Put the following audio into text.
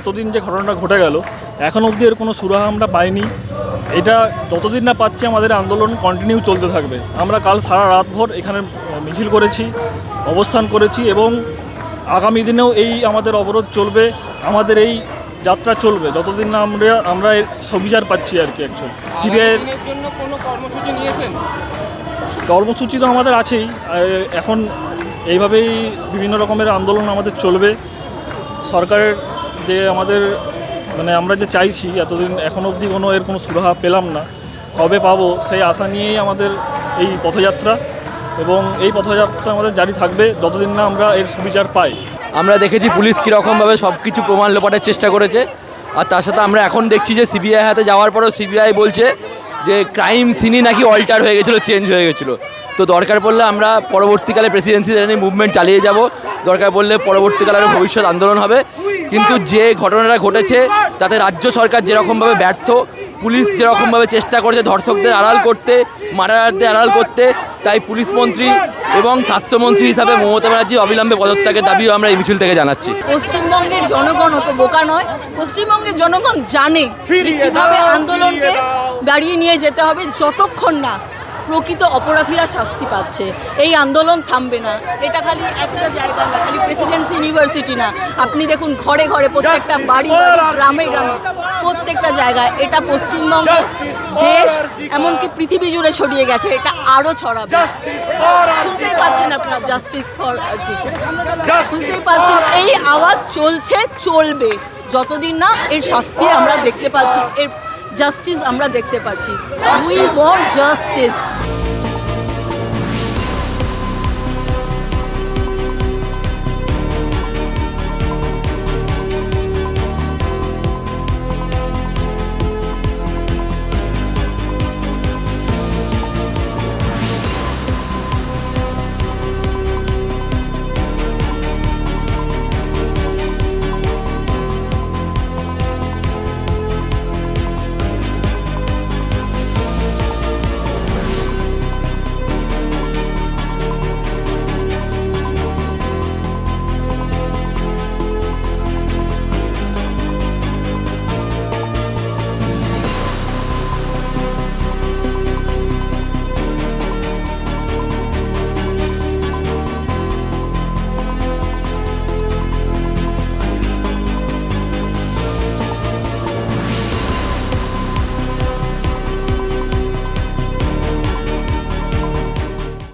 এতদিন যে ঘটনাটা ঘটে গেল এখন অবধি এর কোনো সুরাহা আমরা পাইনি। এটা যতদিন না পাচ্ছি আমাদের আন্দোলন কন্টিনিউ চলতে থাকবে। আমরা কাল সারা রাতভর এখানে মিছিল করেছি অবস্থান করেছি এবং আগামী দিনেও এই আমাদের অবরোধ চলবে আমাদের এই যাত্রা চলবে। যতদিন না আমরা আমরা এর সুবিচার পাচ্ছি আর কি অ্যাকচুয়ালি সিবিআই জন্য কোনো কর্মসূচি নিয়েছেন? কর্মসূচি তো আমাদের আছেই। এখন এইভাবেই বিভিন্ন রকমের আন্দোলন আমাদের চলবে। সরকারের যে আমাদের মানে আমরা যে চাইছি এতদিন, এখন অবধি কোনো এর কোনো সুরাহা পেলাম না। কবে পাবো সেই আশা নিয়েই আমাদের এই পথযাত্রা এবং এই পথযাত্রা আমাদের জারি থাকবে যতদিন না আমরা এর সুবিচার পাই। আমরা দেখেছি পুলিশ কীরকমভাবে সব কিছু প্রমাণ লোপাটের চেষ্টা করেছে। আর তার সাথে আমরা এখন দেখছি যে সিবিআই হাতে যাওয়ার পরও সিবিআই বলছে যে ক্রাইম সিনই নাকি অল্টার হয়ে গেছিল চেঞ্জ হয়ে গেছিল। তো দরকার পড়লে আমরা পরবর্তীকালে প্রেসিডেন্সি মুভমেন্ট চালিয়ে যাব। দরকার পড়লে পরবর্তীকালে আরও ভবিষ্যৎ আন্দোলন হবে। কিন্তু যে ঘটনাটা ঘটেছে তাতে রাজ্য সরকার যেরকমভাবে ব্যর্থ পুলিশ যেরকমভাবে চেষ্টা করেছে ধর্ষকদের আড়াল করতে মারারদের আড়াল করতে তাই পুলিশ মন্ত্রী এবং স্বাস্থ্যমন্ত্রী হিসাবে মমতা ব্যানার্জি অবিলম্বে পদত্যাগের দাবিও আমরা এই মিছিল থেকে জানাচ্ছি। পশ্চিমবঙ্গের জনগণ অত বোকা নয়। পশ্চিমবঙ্গের জনগণ জানে কীভাবে আন্দোলনকে দাঁড়িয়ে নিয়ে যেতে হবে যতক্ষণ না। প্রকৃত অপরাধীরা শাস্তি পাচ্ছে। এই আন্দোলন থামবে না। এটা খালি একটা জায়গা না খালি প্রেসিডেন্সি ইউনিভার্সিটি না। আপনি দেখুন ঘরে ঘরে প্রত্যেকটা বাড়ি গ্রামে গ্রামে প্রত্যেকটা জায়গায় এটা পশ্চিমবঙ্গ দেশ এমনকি পৃথিবী জুড়ে ছড়িয়ে গেছে। এটা আরও ছড়াবে। শুনতেই পাচ্ছেন আপনার জাস্টিস ফর বুঝতেই পারছেন এই আওয়াজ চলছে চলবে। যতদিন না এর শাস্তি আমরা দেখতে পাচ্ছি এর জাস্টিস আমরা দেখতে পাচ্ছি উই ওয়ান্ট জাস্টিস